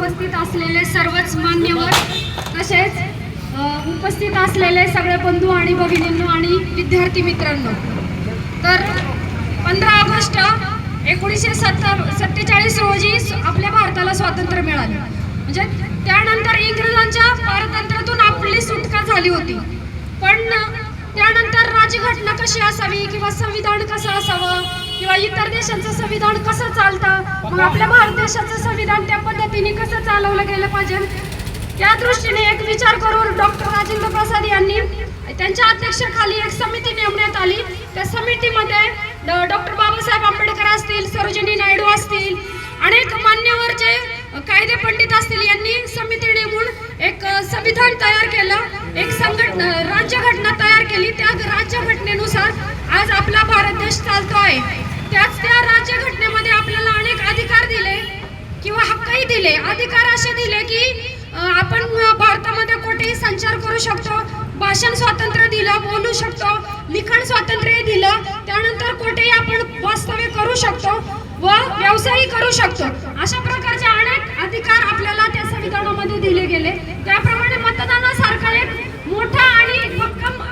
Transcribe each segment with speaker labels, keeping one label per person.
Speaker 1: उपस्थित असलेले सर्वच मान्यवर तसेच उपस्थित असलेले सगळे बंधू आणि भगिनींनो आणि विद्यार्थी मित्रांनो. तर पंधरा ऑगस्ट एकोणीसशे सत्तर सत्तेचाळीस रोजी आपल्या भारताला स्वातंत्र्य मिळाले. म्हणजे त्यानंतर इंग्रजांच्या पारतंत्र्यातून आपली सुटका झाली होती. पण त्यानंतर राज्यघटना कशी असावी किंवा संविधान कसं असावं? किंवा इतर देशांचं संविधान कसं चालतं? मग आपल्या भारत देशाचं संविधान त्या पद्धतीने कसं चालवलं गेलं पाहिजे? त्या दृष्टीने एक विचार करून डॉक्टर राजेंद्र प्रसाद यांनी त्यांच्या अध्यक्षाखाली एक समिती नेमण्यात आली. त्या समितीमध्ये ड- डॉक्टर बाबासाहेब आंबेडकर असतील सरोजिनी नायडू असतील अनेक मान्यवर जे कायदे पंडित असतील यांनी समिती नेमून एक संविधान तयार केलं. एक संघटना राज्यघटना तयार केली. त्या राज्यघटनेनुसार आज आपला भारत देश चालतो आहे. त्याच त्या राज्यघटनेमध्ये आपल्याला अनेक अधिकार दिले किंवा हक्कही दिले. अधिकार असे दिले की आपण भारतामध्ये कुठेही संचार करू शकतो भाषण स्वातंत्र्य दिलं बोलू शकतो लिखाण स्वातंत्र्य दिलं त्यानंतर कुठेही आपण वास्तव्य करू शकतो व व्यवसायही करू शकतो. अशा प्रकारचे अनेक अधिकार आपल्याला त्या संविधानामध्ये दिले गेले. त्याप्रमाणे मतदानासारखा एक मोठा आणि भक्कम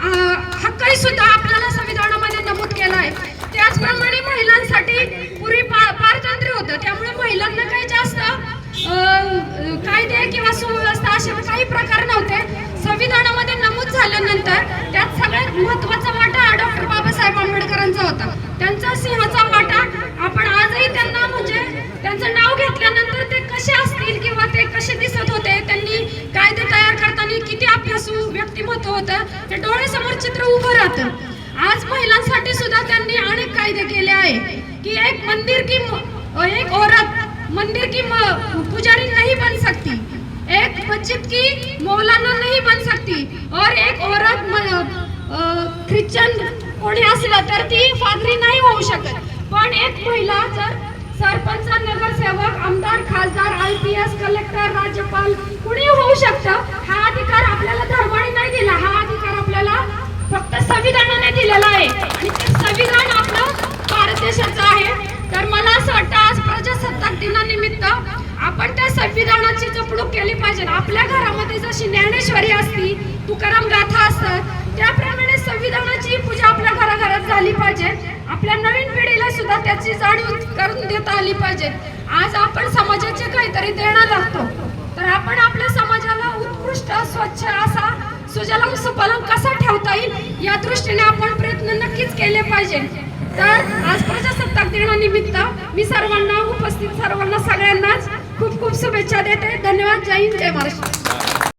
Speaker 1: हक्कही सुद्धा आपल्याला संविधानामध्ये नमूद केला आहे त्याचप्रमाणे महिलांसाठी पूर्वी पा- पारतंत्र्य होतं त्यामुळे महिलांना काही जास्त अ, कायदे किंवा सुव्यवस्था असे काही प्रकार नव्हते संविधानामध्ये नमूद झाल्यानंतर त्यात सगळ्यात महत्त्वाचा वाटा हा डॉक्टर बाबासाहेब आंबेडकरांचा होता. त्यांचा सिंहाचा वाटा आपण आजही त्यांना म्हणजे त्यांचं नाव घेतल्यानंतर ते कसे असतील किंवा ते कसे दिसत होते त्यांनी कायदे तयार करताना किती अभ्यासू व्यक्तिमत्व होतं ते डोळ्यासमोर चित्र उभं राहतं. आज महिलांसाठी सुद्धा त्यांनी अनेक कायदे केले आहे की एक मंदिर की एक औरत मंदिर की म- पुजारी नाही बन सकती. मस्जिद की मौलाना नहीं बन सकती. और एक औरत ख्रिश्चन कोणी असलं तर ती फादरी नाही होऊ शकत. पण एक महिला जर सरपंच नगरसेवक आमदार खासदार आय पी एस कलेक्टर राज्यपाल कुणी होऊ शकतं हा अधिकार आपल्याला धर्माने नाही दिला. हा अधिकार आपल्याला फक्त संविधानाने दिलेला आहे. आणि ते संविधान आपलं भारत देशाचं आहे. तर मला असं वाटतं आज प्रजासत्ताक दिनानिमित्त आपण त्या संविधानाची जपणूक केली पाहिजे. आपल्या घरामध्ये जशी ज्ञानेश्वरी असती तुकाराम गाथा असतात त्याप्रमाणे संविधानाची पूजा आपल्या घराघरात झाली पाहिजे. आपल्या नवीन पिढीला सुद्धा त्याची जाणीव करून देता आली पाहिजे. आज आपण समाजाचे काहीतरी देणं लागतो तर आपण आपल्या समाजाला उत्कृष्ट स्वच्छ असा सुजलम सुपलम कसा ठेवता येईल या दृष्टीने आपण प्रयत्न नक्कीच केले पाहिजे. तर आज प्रजासत्ताक दिनानिमित्त मी सर्वांना उपस्थित सर्वांना सगळ्यांनाच खूप खूप शुभेच्छा देते. धन्यवाद. जय हिंद. जय महाराष्ट्र.